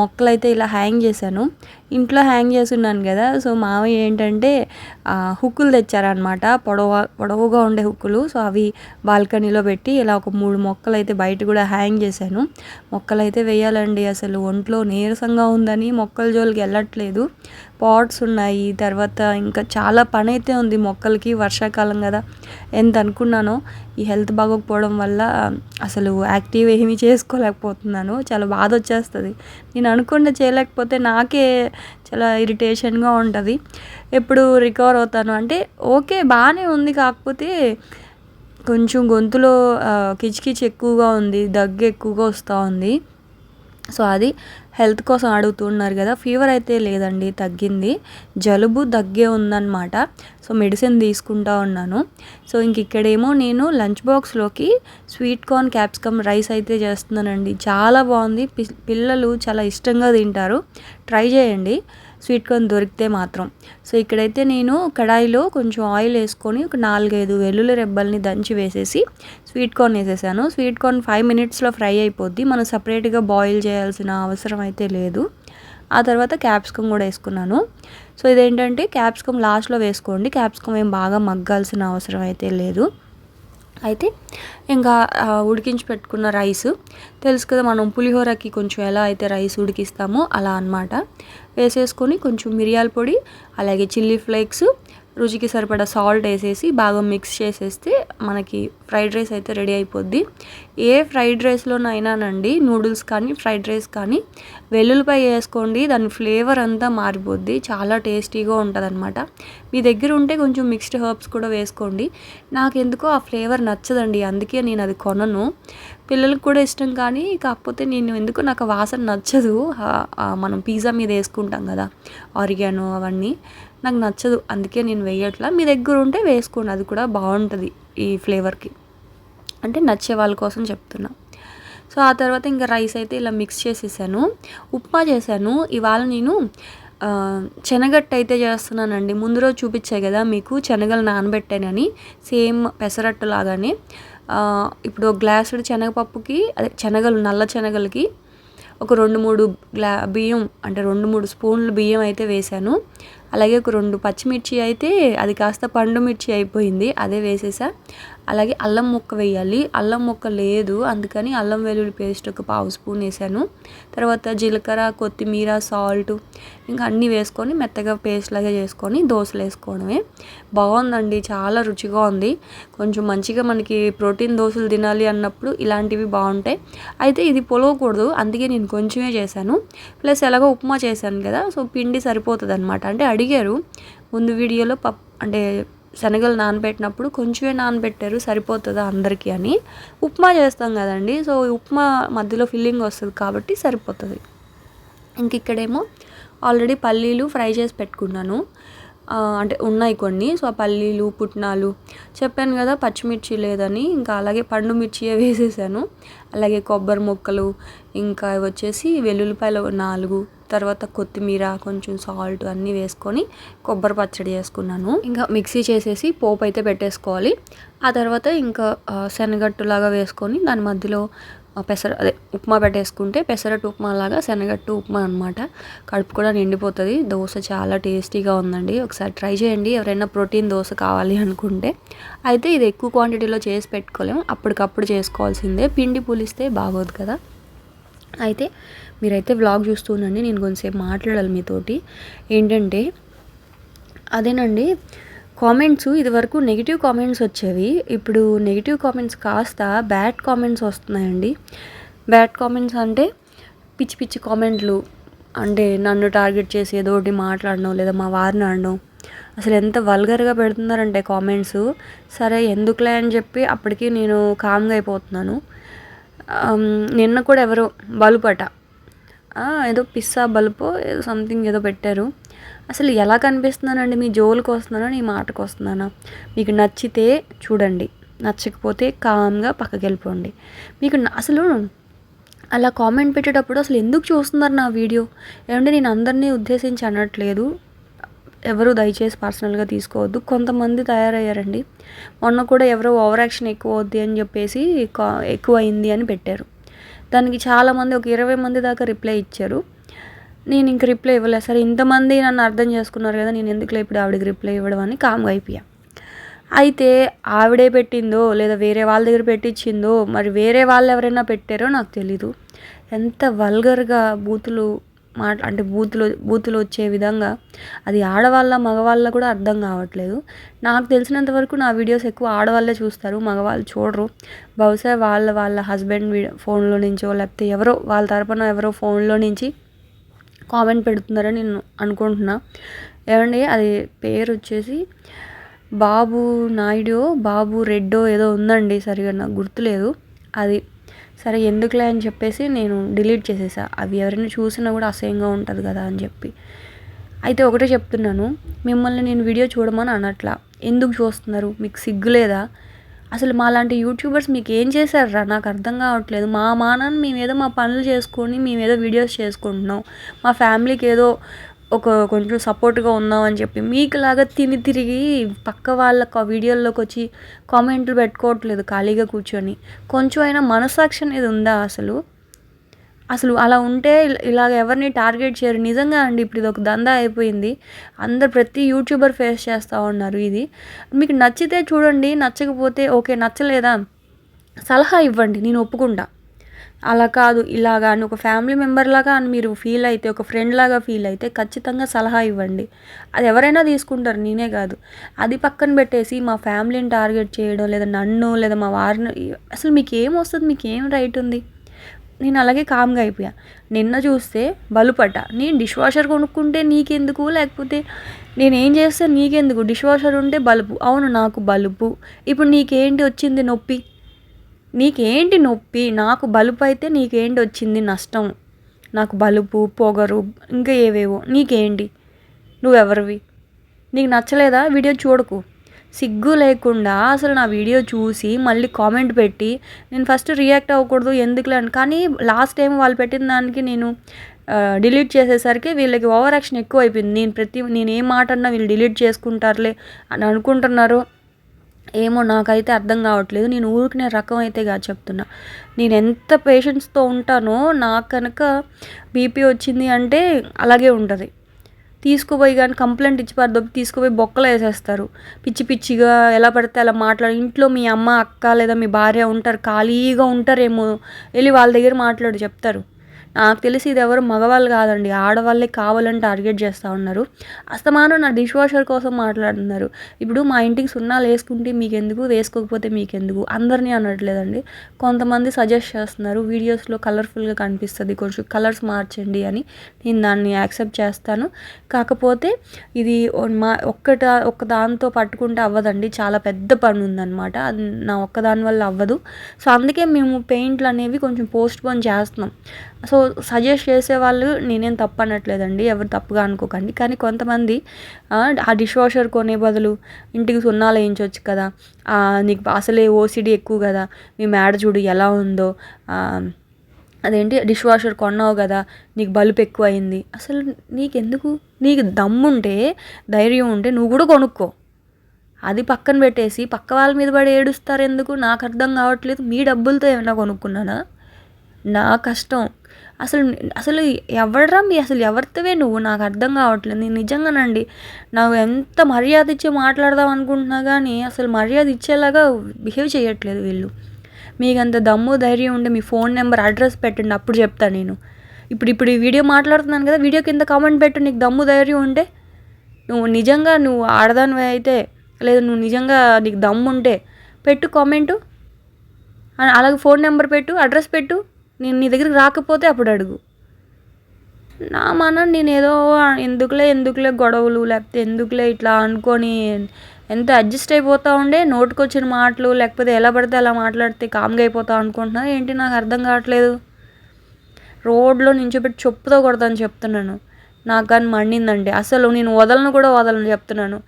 మొక్కలు అయితే ఇలా హ్యాంగ్ చేశాను. ఇంట్లో హ్యాంగ్ చేస్తున్నాను కదా సో మామయ్య ఏంటంటే హుక్కులు తెచ్చారనమాట పొడవ పొడవుగా ఉండే హుక్కులు. సో అవి బాల్కనీలో పెట్టి ఇలా ఒక మూడు మొక్కలు అయితే బయట కూడా హ్యాంగ్ చేశాను. మొక్కలు అయితే వేయాలండి అసలు. ఒంట్లో నీరసంగా ఉందని మొక్కల జోలికి వెళ్ళట్లేదు. పాట్స్ ఉన్నాయి. తర్వాత ఇంకా చాలా పని అయితే ఉంది మొక్కలకి వర్షాకాలం కదా. ఎంత అనుకున్నానో ఈ హెల్త్ బాగోకపోవడం వల్ల అసలు యాక్టివ్ ఏమీ చేసుకోలేకపోతున్నాను. చాలా బాధ వచ్చేస్తుంది నేను అనుకుండా చేయలేకపోతే నాకే చాలా ఇరిటేషన్గా ఉంటుంది. ఎప్పుడు రికవర్ అవుతాను. అంటే ఓకే బాగానే ఉంది. కాకపోతే కొంచెం గొంతులో ఆ, కిచకిచ్ ఎక్కువగా ఉంది దగ్గు ఎక్కువగా వస్తూ ఉంది. సో అది హెల్త్ కోసం అడుగుతున్నారు కదా ఫీవర్ అయితే లేదండి తగ్గింది. జలుబు దగ్గే ఉందన్నమాట. సో మెడిసిన్ తీసుకుంటా ఉన్నాను. సో ఇంక ఇక్కడేమో నేను లంచ్ బాక్స్లోకి స్వీట్ కార్న్ క్యాప్సికమ్ రైస్ అయితే చేస్తున్నానండి. చాలా బాగుంది. పి- పిల్లలు చాలా ఇష్టంగా తింటారు. ట్రై చేయండి. స్వీట్ కార్న్ దొరికితే మాత్రం. సో ఇక్కడైతే నేను కడాయిలో కొంచెం ఆయిల్ వేసుకొని ఒక నాలుగైదు వెల్లుల్లి రెబ్బల్ని దంచి వేసేసి స్వీట్ కార్న్ వేసేసాను. స్వీట్ కార్న్ ఫైవ్ మినిట్స్లో ఫ్రై అయిపోద్ది. మనం సపరేట్గా బాయిల్ చేయాల్సిన అవసరం అయితే లేదు. ఆ తర్వాత క్యాప్సికమ్ కూడా వేసుకున్నాను. సో ఇదేంటంటే క్యాప్సికమ్ లాస్ట్లో వేసుకోండి. క్యాప్సికమ్ ఏం బాగా మగ్గాల్సిన అవసరం అయితే లేదు. అయితే ఇంకా ఉడికించి పెట్టుకున్న రైస్. తెలుసు కదా మనం పులిహోరకి కొంచెం ఎలా అయితే రైస్ ఉడికిస్తామో అలా అన్నమాట. వేసేసుకొని కొంచెం మిరియాల పొడి అలాగే చిల్లీ ఫ్లేక్స్ రుచికి సరిపడా సాల్ట్ వేసేసి బాగా మిక్స్ చేసేస్తే మనకి ఫ్రైడ్ రైస్ అయితే రెడీ అయిపోద్ది. ఏ ఫ్రైడ్ రైస్లోనైనానండి నూడిల్స్ కానీ ఫ్రైడ్ రైస్ కానీ వెల్లుల్లిపై వేసుకోండి దాని ఫ్లేవర్ అంతా మారిపోద్ది. చాలా టేస్టీగా ఉంటుంది అనమాట మీ దగ్గర ఉంటే కొంచెం మిక్స్డ్ హర్బ్స్ కూడా వేసుకోండి. నాకు ఎందుకో ఆ ఫ్లేవర్ నచ్చదండి అందుకే నేను అది కొనను. పిల్లలకు కూడా ఇష్టం కానీ కాకపోతే నేను ఎందుకు నాకు వాసన నచ్చదు. మనం పిజ్జా మీద వేసుకుంటాం కదా ఆరిగాను అవన్నీ. నాకు నచ్చదు. అందుకే నేను వేయట్లా. మీ దగ్గర ఉంటే వేసుకోండి. అది కూడా బాగుంటుంది ఈ ఫ్లేవర్కి. అంటే నచ్చే వాళ్ళ కోసం చెప్తున్నా. సో ఆ తర్వాత ఇంకా రైస్ అయితే ఇలా మిక్స్ చేసేసాను. ఉప్మా చేశాను. ఇవాళ నేను శనగట్టు అయితే చేస్తున్నానండి. ముందు రోజు చూపించాయి కదా మీకు. శనగలు నానబెట్టానని సేమ్ పెసరట్టు లాగానే. ఇప్పుడు ఒక గ్లాసుడు శనగపప్పుకి అదే శనగలు నల్ల శనగలకి ఒక రెండు మూడు గ్లా బియ్యం అంటే రెండు మూడు స్పూన్లు బియ్యం అయితే వేశాను. అలాగే ఒక రెండు పచ్చిమిర్చి అయితే అది కాస్త పండు మిర్చి అయిపోయింది అదే వేసేసా. అలాగే అల్లం ముక్క వేయాలి. అల్లం ముక్క లేదు అందుకని అల్లం వెల్లుల్లి పేస్ట్ ఒక పావు స్పూన్ వేసాను. తర్వాత జీలకర్ర కొత్తిమీర సాల్ట్ ఇంకా అన్నీ వేసుకొని మెత్తగా పేస్ట్ లాగా చేసుకొని దోశలు వేసుకోవడమే. బాగుందండి చాలా రుచిగా ఉంది. కొంచెం మంచిగా మనకి ప్రోటీన్ దోశలు తినాలి అన్నప్పుడు ఇలాంటివి బాగుంటాయి. అయితే ఇది పొలవకూడదు అందుకే నేను కొంచెమే చేశాను. ప్లస్ ఎలాగో ఉప్మా చేశాను కదా సో పిండి సరిపోతుంది అనమాట అంటే అడిగారు ముందు వీడియోలో పప్ అంటే శనగలు నానబెట్టినప్పుడు కొంచెమే నానబెట్టారు సరిపోతుందా అందరికీ అని. ఉప్మా చేస్తాం కదండి సో ఉప్మా మధ్యలో ఫిల్లింగ్ వస్తుంది కాబట్టి సరిపోతుంది. ఇంక ఇక్కడేమో ఆల్రెడీ పల్లీలు ఫ్రై చేసి పెట్టుకున్నాను. అంటే ఉన్నాయి కొన్ని సో ఆ పల్లీలు పుట్నాలు చెప్పాను కదా పచ్చిమిర్చి లేదని ఇంకా అలాగే పండు మిర్చియే వేసేసాను. అలాగే కొబ్బరి ముక్కలు ఇంకా వచ్చేసి వెల్లుల్లిపాయలు నాలుగు తర్వాత కొత్తిమీర కొంచెం సాల్ట్ అన్నీ వేసుకొని కొబ్బరి పచ్చడి చేసుకున్నాను. ఇంకా మిక్సీ చేసేసి పోపు అయితే పెట్టేసుకోవాలి. ఆ తర్వాత ఇంకా శనగట్టులాగా వేసుకొని దాని మధ్యలో పెసర అదే ఉప్మా పెట్టేసుకుంటే పెసరట్టు ఉప్మా లాగా శనగట్టు ఉప్మా అనమాట కడుపు కూడా నిండిపోతుంది. దోశ చాలా టేస్టీగా ఉందండి. ఒకసారి ట్రై చేయండి. ఎవరైనా ప్రోటీన్ దోశ కావాలి అనుకుంటే. అయితే ఇది ఎక్కువ క్వాంటిటీలో చేసి పెట్టుకోలేము. అప్పటికప్పుడు చేసుకోవాల్సిందే. పిండి పులిస్తే బాగోదు కదా. అయితే మీరైతే వ్లాగ్ చూస్తుండండి నేను కొంచెంసేపు మాట్లాడాలి మీతోటి. ఏంటంటే అదేనండి కామెంట్స్ ఇదివరకు నెగిటివ్ కామెంట్స్ వచ్చేవి. ఇప్పుడు నెగిటివ్ కామెంట్స్ కాస్త బ్యాడ్ కామెంట్స్ వస్తున్నాయండి. బ్యాడ్ కామెంట్స్ అంటే పిచ్చి పిచ్చి కామెంట్లు అంటే నన్ను టార్గెట్ చేసి ఏదో ఒకటి మాట్లాడడం లేదా మా వారిని అనడం. అసలు ఎంత వల్గర్గా పెడుతున్నారంటే కామెంట్స్ సరే ఎందుకులే అని చెప్పి అప్పటికి నేను కామ్గా అయిపోతున్నాను. నిన్న కూడా ఎవరో బలుపట. ఏదో పిస్సా బలుపు ఏదో సంథింగ్ ఏదో పెట్టారు. అసలు ఎలా కనిపిస్తున్నానండి? మీ జోలికి వస్తున్నానా? నీ మాటకు వస్తున్నానా? మీకు నచ్చితే చూడండి. నచ్చకపోతే కామ్గా పక్కకి వెళ్ళిపోండి మీకు అసలు అలా కామెంట్ పెట్టేటప్పుడు అసలు ఎందుకు చూస్తున్నారు నా వీడియో? ఏమంటే నేను అందరినీ ఉద్దేశించి అనట్లేదు. ఎవరు దయచేసి పర్సనల్గా తీసుకోవద్దు. కొంతమంది తయారయ్యారండి. మొన్న కూడా ఎవరో ఓవర్ యాక్షన్ ఎక్కువ అవుద్ది అని చెప్పేసి కా- ఎక్కువ అయింది అని పెట్టారు. దానికి చాలామంది ఒక ఇరవై మంది దాకా రిప్లై ఇచ్చారు. నేను ఇంక రిప్లై ఇవ్వలేదు సరే ఇంతమంది నన్ను అర్థం చేసుకున్నారు కదా నేను ఎందుకులే ఇప్పుడు ఆవిడకి రిప్లై ఇవ్వడం అని కామ్గా అయిపోయా. అయితే ఆవిడే పెట్టిందో లేదా వేరే వాళ్ళ దగ్గర పెట్టించిందో మరి వేరే వాళ్ళు ఎవరైనా పెట్టారో నాకు తెలీదు. ఎంత వల్గర్గా బూతులు మాట అంటే బూతులు బూతులు వచ్చే విధంగా అది ఆడవాళ్ళ మగవాళ్ళ కూడా అర్థం కావట్లేదు. నాకు తెలిసినంత వరకు నా వీడియోస్ ఎక్కువ ఆడవాళ్ళే చూస్తారు మగవాళ్ళు చూడరు. బహుశా వాళ్ళ వాళ్ళ హస్బెండ్ ఫోన్లో నుంచో లేకపోతే ఎవరో వాళ్ళ తరపున ఎవరో ఫోన్లో నుంచి కామెంట్ పెడుతున్నారని నేను అనుకుంటున్నా. ఏమండి అది పేరు వచ్చేసి బాబు నాయుడు బాబు రెడ్డో ఏదో ఉందండి సరిగా నాకు గుర్తులేదు. అది సరే ఎందుకులే అని చెప్పేసి నేను డిలీట్ చేసేసా. అవి ఎవరైనా చూసినా కూడా అసహ్యంగా ఉంటుంది కదా అని చెప్పి. అయితే ఒకటే చెప్తున్నాను మిమ్మల్ని నేను వీడియో చూడమని అనట్లా. ఎందుకు చూస్తున్నారు? మీకు సిగ్గులేదా? అసలు మాలాంటి యూట్యూబర్స్ మీకు ఏం చేశారా నాకు అర్థం కావట్లేదు. మా మానాన్ని మేమేదో మా పనులు చేసుకొని మేమేదో వీడియోస్ చేసుకుంటున్నాం. మా ఫ్యామిలీకి ఏదో ఒక కొంచెం సపోర్ట్గా ఉన్నాం అని చెప్పి మీకులాగా తిని తిరిగి పక్క వాళ్ళ వీడియోల్లోకి వచ్చి కామెంట్లు పెట్టుకోవట్లేదు ఖాళీగా కూర్చొని. కొంచెం అయినా మనసాక్షి అనేది ఉందా అసలు? అసలు అలా ఉంటే ఇలాగ ఎవరిని టార్గెట్ చేయరు. నిజంగా అండి ఇప్పుడు ఇది ఒక దందా అయిపోయింది. అందరు ప్రతి యూట్యూబర్ ఫేస్ చేస్తూ ఉన్నారు ఇది. మీకు నచ్చితే చూడండి నచ్చకపోతే ఓకే నచ్చలేదా? సలహా ఇవ్వండి నేను ఒప్పుకుంటా. అలా కాదు ఇలాగా అని ఒక ఫ్యామిలీ మెంబర్ లాగా అని మీరు ఫీల్ అయితే ఒక ఫ్రెండ్ లాగా ఫీల్ అయితే ఖచ్చితంగా సలహా ఇవ్వండి. అది ఎవరైనా తీసుకుంటారు నేనే కాదు. అది పక్కన పెట్టేసి మా ఫ్యామిలీని టార్గెట్ చేయడం లేదా నన్ను లేదా మా వారిని అసలు మీకు ఏం వస్తుంది మీకు ఏం రైట్ ఉంది? నేను అలాగే కామ్గా అయిపోయా. నిన్న చూస్తే బలుపట. నేను డిష్ వాషర్ కొనుక్కుంటే నీకెందుకు? లేకపోతే నేను ఏం చేస్తే నీకెందుకు? డిష్ వాషర్ ఉంటే బలుపు. అవును నాకు బలుపు. ఇప్పుడు నీకేంటి వచ్చింది నొప్పి? నీకేంటి నొప్పి? నాకు బలుపు అయితే నీకేంటి వచ్చింది నష్టం? నాకు బలుపు పొగరు ఇంకా ఏవేవో. నీకేంటి? నువ్వెవరివి? నీకు నచ్చలేదా? వీడియో చూడకు. సిగ్గు లేకుండా అసలు నా వీడియో చూసి మళ్ళీ కామెంట్ పెట్టి నేను ఫస్ట్ రియాక్ట్ అవ్వకూడదు ఎందుకులే అని. కానీ లాస్ట్ టైం వాళ్ళు పెట్టిన దానికి నేను డిలీట్ చేసేసరికి వీళ్ళకి ఓవర్ యాక్షన్ ఎక్కువ అయిపోయింది నేను ప్రతి నేను ఏం మాట అన్నా వీళ్ళు డిలీట్ చేసుకుంటారులే అని అనుకుంటున్నారు. ఏమో నాకైతే అర్థం కావట్లేదు. నేను ఊరికినే రకం అయితే కాదు చెప్తున్నా. నేను ఎంత పేషెన్స్తో ఉంటానో నాకు కనుక బీపీ వచ్చింది అంటే అలాగే ఉంటుంది. తీసుకుపోయి కానీ కంప్లైంట్ ఇచ్చి దొబ్బి తీసుకుపోయి బొక్కలు వేసేస్తారు. పిచ్చి పిచ్చిగా ఎలా పడితే అలా మాట్లాడు. ఇంట్లో మీ అమ్మ అక్క లేదా మీ భార్య ఉంటారు ఖాళీగా ఉంటారేమో. వెళ్ళి వాళ్ళ దగ్గర మాట్లాడు చెప్తారు. నాకు తెలిసి ఇది ఎవరు మగవాళ్ళు కాదండి ఆడవాళ్ళే కావాలని టార్గెట్ చేస్తూ ఉన్నారు. అస్తమానం నా డిష్ వాషర్ కోసం మాట్లాడుతున్నారు. ఇప్పుడు మా ఇంటికి సున్నాలు వేసుకుంటే మీకెందుకు వేసుకోకపోతే మీకెందుకు? అందరినీ అనట్లేదండి. కొంతమంది సజెస్ట్ చేస్తున్నారు వీడియోస్లో కలర్ఫుల్గా కనిపిస్తుంది కొంచెం కలర్స్ మార్చండి అని. నేను దాన్ని యాక్సెప్ట్ చేస్తాను. కాకపోతే ఇది మా ఒక్కట ఒక్క దాంతో పట్టుకుంటే అవ్వదండి. చాలా పెద్ద పని ఉందన్నమాట అది నా ఒక్కదాని వల్ల అవ్వదు. సో అందుకే మేము పెయింట్లు అనేవి కొంచెం పోస్ట్ పోన్ చేస్తున్నాం. సో సజెస్ట్ చేసే వాళ్ళు నేనేం తప్పు అనట్లేదండి. ఎవరు తప్పుగా అనుకోకండి. కానీ కొంతమంది ఆ, డిష్ వాషర్ కొనే బదులు ఇంటికి సున్నాలు వేయించవచ్చు కదా. నీకు అసలే ఓసిడి ఎక్కువ కదా. మీ మేడ చూడు ఎలా ఉందో. ఆ, అదేంటి? డిష్ వాషర్ కొన్నావు కదా. నీకు బలుపు ఎక్కువ అయింది అసలు నీకెందుకు? నీకు దమ్ముంటే ధైర్యం ఉంటే నువ్వు కూడా కొనుక్కో. అది పక్కన పెట్టేసి పక్క వాళ్ళ మీద పడి ఏడుస్తారు ఎందుకు? నాకు అర్థం కావట్లేదు. మీ డబ్బులతో ఏమైనా కొనుక్కున్నానా? నా కష్టం. అసలు అసలు ఎవడరా మీ అసలు ఎవరితోవే నువ్వు? నాకు అర్థం కావట్లేదు. నేను నిజంగానండి నాకు ఎంత మర్యాద ఇచ్చి మాట్లాడదాం అనుకుంటున్నా కానీ అసలు మర్యాద ఇచ్చేలాగా బిహేవ్ చేయట్లేదు వీళ్ళు. మీకు అంత దమ్ము ధైర్యం ఉంటే మీ ఫోన్ నెంబర్ అడ్రస్ పెట్టండి అప్పుడు చెప్తాను నేను. ఇప్పుడు ఇప్పుడు ఈ వీడియో మాట్లాడుతున్నాను కదా వీడియో కింద కామెంట్ పెట్టు నీకు దమ్ము ధైర్యం ఉంటే. నువ్వు నిజంగా నువ్వు ఆడదానివి అయితే లేదా నువ్వు నిజంగా నీకు దమ్ము ఉంటే పెట్టు కామెంటు. అలాగే ఫోన్ నెంబర్ పెట్టు అడ్రస్ పెట్టు. నేను నీ దగ్గరికి రాకపోతే అప్పుడు అడుగు. నా మన నేను ఏదో ఎందుకులే ఎందుకులే గొడవలు లేకపోతే ఎందుకులే ఇట్లా అనుకొని ఎంత అడ్జస్ట్ అయిపోతూ ఉండే నోటుకొచ్చిన మాటలు లేకపోతే ఎలా పడితే అలా మాట్లాడితే కామ్గా అయిపోతా అనుకుంటున్నా ఏంటి నాకు అర్థం కావట్లేదు. రోడ్లో నించోబెట్టి చెప్పుతో కొడతాను చెప్తున్నాను. నాకు కానీ మండిందండి. అసలు నేను వదలను కూడా వదలను చెప్తున్నాను.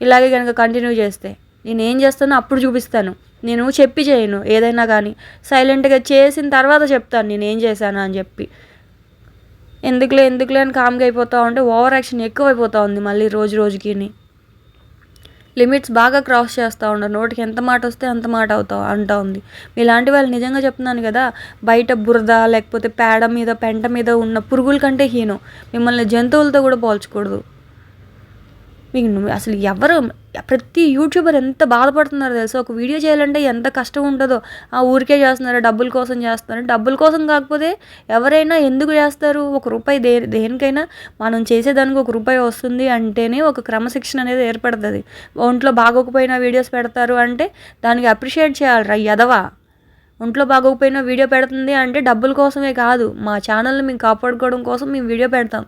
ఇలాగే కనుక కంటిన్యూ చేస్తే. నేను ఏం చేస్తానో అప్పుడు చూపిస్తాను. నేను చెప్పి చేయను ఏదైనా కానీ సైలెంట్గా చేసిన తర్వాత చెప్తాను నేను ఏం చేశాను అని చెప్పి. ఎందుకులే ఎందుకులే అని కామ్గా అయిపోతా ఉంటే ఓవర్ యాక్షన్ ఎక్కువైపోతూ ఉంది మళ్ళీ రోజు రోజుకి లిమిట్స్ బాగా క్రాస్ చేస్తూ ఉన్నారు నోటికి ఎంత మాట వస్తే అంత మాట అవుతా అంటూ ఉంది. ఇలాంటి వాళ్ళు నిజంగా చెప్తున్నాను కదా బయట బురద లేకపోతే పేడ మీద పెంట మీద ఉన్న పురుగుల కంటే హీనం. మిమ్మల్ని జంతువులతో కూడా పోల్చకూడదు. మీకు నువ్వు అసలు ఎవరు ప్రతి యూట్యూబర్ ఎంత బాధపడుతున్నారో తెలుసా? ఒక వీడియో చేయాలంటే ఎంత కష్టం ఉంటుందో ఆ ఊరికే చేస్తున్నారు డబ్బుల కోసం చేస్తున్నారు. డబ్బుల కోసం కాకపోతే ఎవరైనా ఎందుకు చేస్తారు? ఒక రూపాయి దే దేనికైనా మనం చేసేదానికి ఒక రూపాయి వస్తుంది అంటేనే ఒక క్రమశిక్షణ అనేది ఏర్పడుతుంది. ఒంట్లో బాగోకపోయినా వీడియోస్ పెడతారు అంటే దానికి అప్రిషియేట్ చేయాలి రా ఎదవా ఒంట్లో బాగోకపోయినా వీడియో పెడుతుంది అంటే డబ్బుల కోసమే కాదు మా ఛానల్ని మేము కాపాడుకోవడం కోసం మేము వీడియో పెడతాం.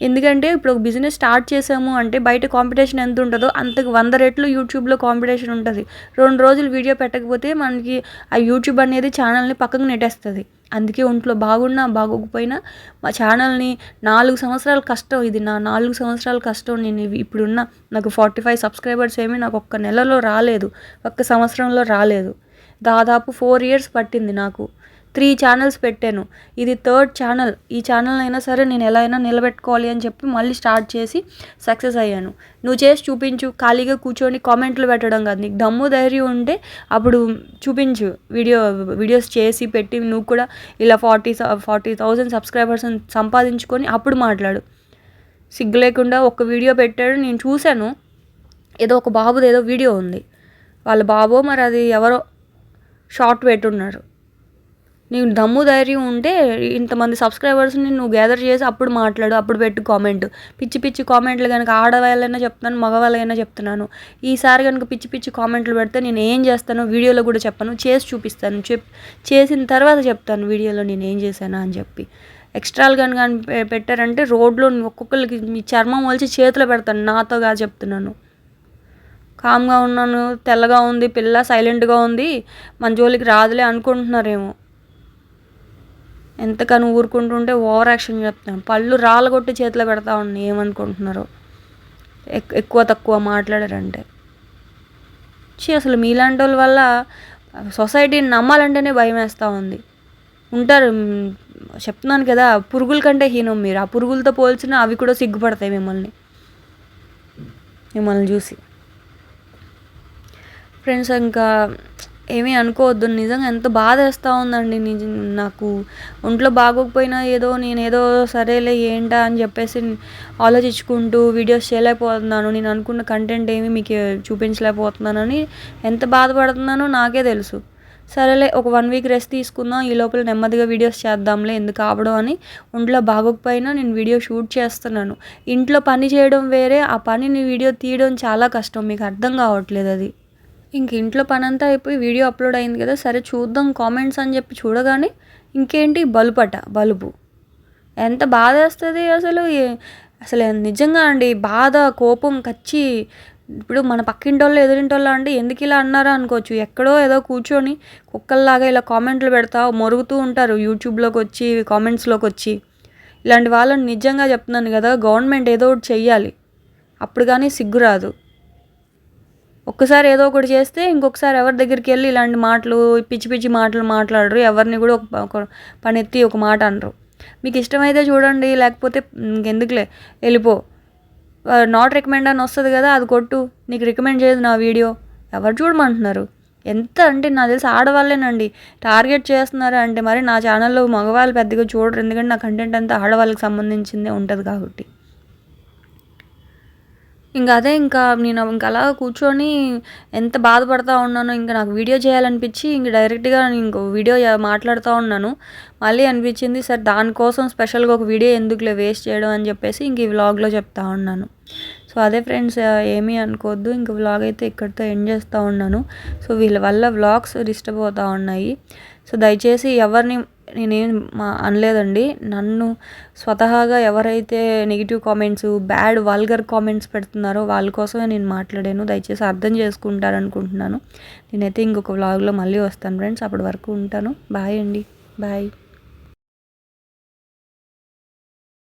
ఎందుకంటే ఇప్పుడు ఒక బిజినెస్ స్టార్ట్ చేసాము అంటే బయట కాంపిటీషన్ ఎంత ఉంటుందో అంతకు వంద రెట్లు యూట్యూబ్లో కాంపిటీషన్ ఉంటుంది. రెండు రోజులు వీడియో పెట్టకపోతే మనకి ఆ యూట్యూబ్ అనేది ఛానల్ని పక్కకు నెట్టేస్తుంది. అందుకే ఒంట్లో బాగున్నా బాగోకపోయినా మా ఛానల్ని నాలుగు సంవత్సరాల కష్టం ఇది నా నాలుగు సంవత్సరాల కష్టం. నేను ఇప్పుడున్న నాకు ఫార్టీ ఫైవ్ సబ్స్క్రైబర్స్ ఏమీ నాకు ఒక్క నెలలో రాలేదు. ఒక్క సంవత్సరంలో రాలేదు. దాదాపు ఫోర్ ఇయర్స్ పట్టింది నాకు. త్రీ ఛానల్స్ పెట్టాను. ఇది థర్డ్ ఛానల్ ఈ ఛానల్ అయినా సరే నేను ఎలా అయినా నిలబెట్టుకోవాలి అని చెప్పి మళ్ళీ స్టార్ట్ చేసి సక్సెస్ అయ్యాను. నువ్వు చేసి చూపించు. ఖాళీగా కూర్చొని కామెంట్లు పెట్టడం కాదు. నీకు దమ్ము ధైర్యం ఉంటే అప్పుడు చూపించు. వీడియో వీడియోస్ చేసి పెట్టి నువ్వు కూడా ఇలా ఫార్టీ ఫార్టీ థౌజండ్ సబ్స్క్రైబర్స్ సంపాదించుకొని అప్పుడు మాట్లాడు. సిగ్గు లేకుండా ఒక వీడియో పెట్టాడు. నేను చూశాను. ఏదో ఒక బాబుది ఏదో వీడియో ఉంది. వాళ్ళ బాబో మరి అది ఎవరో షార్ట్ పెట్టున్నారు నీకు దమ్ము ధైర్యం ఉంటే ఇంతమంది సబ్స్క్రైబర్స్ని నువ్వు గ్యాదర్ చేసి అప్పుడు మాట్లాడు అప్పుడు పెట్టు కామెంట్ పిచ్చి పిచ్చి కామెంట్లు కనుక ఆడవాళ్ళైనా చెప్తున్నాను మగవాళ్ళైనా చెప్తున్నాను. ఈసారి కనుక పిచ్చి పిచ్చి కామెంట్లు పెడితే నేను ఏం చేస్తాను వీడియోలో కూడా చెప్పను. చేసి చూపిస్తాను. చెప్ చేసిన తర్వాత చెప్తాను వీడియోలో నేను ఏం చేశాను అని చెప్పి. ఎక్స్ట్రాలు కనుక పెట్టారంటే రోడ్లో ఒక్కొక్కరికి మీ చర్మం వలిచి చేతిలో పెడతాను. నాతో కాదు చెప్తున్నాను. కామ్గా ఉన్నాను తెల్లగా ఉంది పిల్ల సైలెంట్గా ఉంది. మన జోలికి రాదులే అనుకుంటున్నారేమో. ఎంతకని ఊరుకుంటుంటే ఓవర్ యాక్షన్ చెప్తాను పళ్ళు రాళ్ళగొట్టి చేతిలో పెడతా ఉన్నాయి ఏమనుకుంటున్నారో. ఎక్కువ తక్కువ మాట్లాడారంటే. చీ అసలు మీలాంటి వాళ్ళ వల్ల సొసైటీని నమ్మాలంటేనే భయం వేస్తూ ఉంది. ఉంటారు చెప్తున్నాను కదా పురుగుల కంటే హీనం మీరు. ఆ పురుగులతో పోల్చిన అవి కూడా సిగ్గుపడతాయి మిమ్మల్ని. మిమ్మల్ని చూసి. ఫ్రెండ్స్ ఇంకా ఏమీ అనుకోవద్దు. నిజంగా ఎంత బాధ వేస్తూ ఉందండి నిజ నాకు. ఒంట్లో బాగోకపోయినా ఏదో నేను ఏదో సరేలే ఏంటా అని చెప్పేసి ఆలోచించుకుంటూ వీడియోస్ చేయలేకపోతున్నాను. నేను అనుకున్న కంటెంట్ ఏమి మీకు చూపించలేకపోతున్నానని ఎంత బాధపడుతున్నానో నాకే తెలుసు. సరేలే ఒక వన్ వీక్ రెస్ట్ తీసుకుందాం. ఈ లోపల నెమ్మదిగా వీడియోస్ చేద్దాంలే ఎందుకు కావడం అని. ఒంట్లో బాగోకపోయినా నేను వీడియో షూట్ చేస్తున్నాను. ఇంట్లో పని చేయడం వేరే ఆ పనిని వీడియో తీయడం చాలా కష్టం. మీకు అర్థం కావట్లేదు అది. ఇంక ఇంట్లో పనంతా అయిపోయి వీడియో అప్లోడ్ అయింది కదా సరే చూద్దాం కామెంట్స్ అని చెప్పి చూడగానే ఇంకేంటి? బలుపట బలుపు. ఎంత బాధ వేస్తుంది అసలు అసలు నిజంగా అండి బాధ కోపం కచ్చి. ఇప్పుడు మన పక్కింటోళ్ళు ఎదురింటోళ్ళు అంటే ఎందుకు ఇలా అన్నారా అనుకోవచ్చు. ఎక్కడో ఏదో కూర్చొని కుక్కల్లాగా ఇలా కామెంట్లు పెడతా మొరుగుతూ ఉంటారు యూట్యూబ్లోకి వచ్చి కామెంట్స్లోకి వచ్చి. ఇలాంటి వాళ్ళని నిజంగా చెప్తున్నాను కదా గవర్నమెంట్ ఏదో ఒకటి చెయ్యాలి. అప్పుడు కానీ సిగ్గు రాదు. ఒక్కసారి ఏదో ఒకటి చేస్తే ఇంకొకసారి ఎవరి దగ్గరికి వెళ్ళి ఇలాంటి మాటలు పిచ్చి పిచ్చి మాటలు మాట్లాడరు. ఎవరిని కూడా ఒక పని ఎత్తి ఒక మాట అనరు. మీకు ఇష్టమైతే చూడండి లేకపోతే ఇంకెందుకులే వెళ్ళిపో. నాట్ రికమెండ్ అని వస్తుంది కదా అది కొట్టు. నీకు రికమెండ్ చేయదు నా వీడియో. ఎవరు చూడమంటున్నారు? ఎంత అంటే నాకు తెలిసి ఆడవాళ్ళేనండి. టార్గెట్ చేస్తున్నారు అంటే మరి నా ఛానల్లో మగవాళ్ళు పెద్దగా చూడరు. ఎందుకంటే నా కంటెంట్ అంతా ఆడవాళ్ళకి సంబంధించిందే ఉంటుంది కాబట్టి. ఇంకా అదే ఇంకా నేను ఇంకా అలా కూర్చొని ఎంత బాధపడతా ఉన్నానో ఇంకా నాకు వీడియో చేయాలనిపించి ఇంక డైరెక్ట్గా ఇంకో వీడియో మాట్లాడుతూ ఉన్నాను. మళ్ళీ అనిపించింది సార్ దానికోసం స్పెషల్గా ఒక వీడియో ఎందుకులే వేస్ట్ చేయడం అని చెప్పేసి ఇంక ఈ వ్లాగ్లో చెప్తా ఉన్నాను. సో అదే ఫ్రెండ్స్ ఏమీ అనుకోవద్దు ఇంక వ్లాగ్ అయితే ఇక్కడితో ఎండ్ చేస్తూ ఉన్నాను. సో వీళ్ళ వల్ల వ్లాగ్స్ డిస్టర్బ్ అవుతూ ఉన్నాయి. సో దయచేసి ఎవరిని నేనేం మా అనలేదండి. నన్ను స్వతహాగా ఎవరైతే negative comments bad vulgar comments పెడుతున్నారో వాళ్ళ కోసమే నేను మాట్లాడాను. దయచేసి అర్థం చేసుకుంటారనుకుంటున్నాను. నేనైతే ఇంకొక వ్లాగ్లో మళ్ళీ వస్తాను ఫ్రెండ్స్ అప్పటి వరకు ఉంటాను. బాయ్ అండి. బాయ్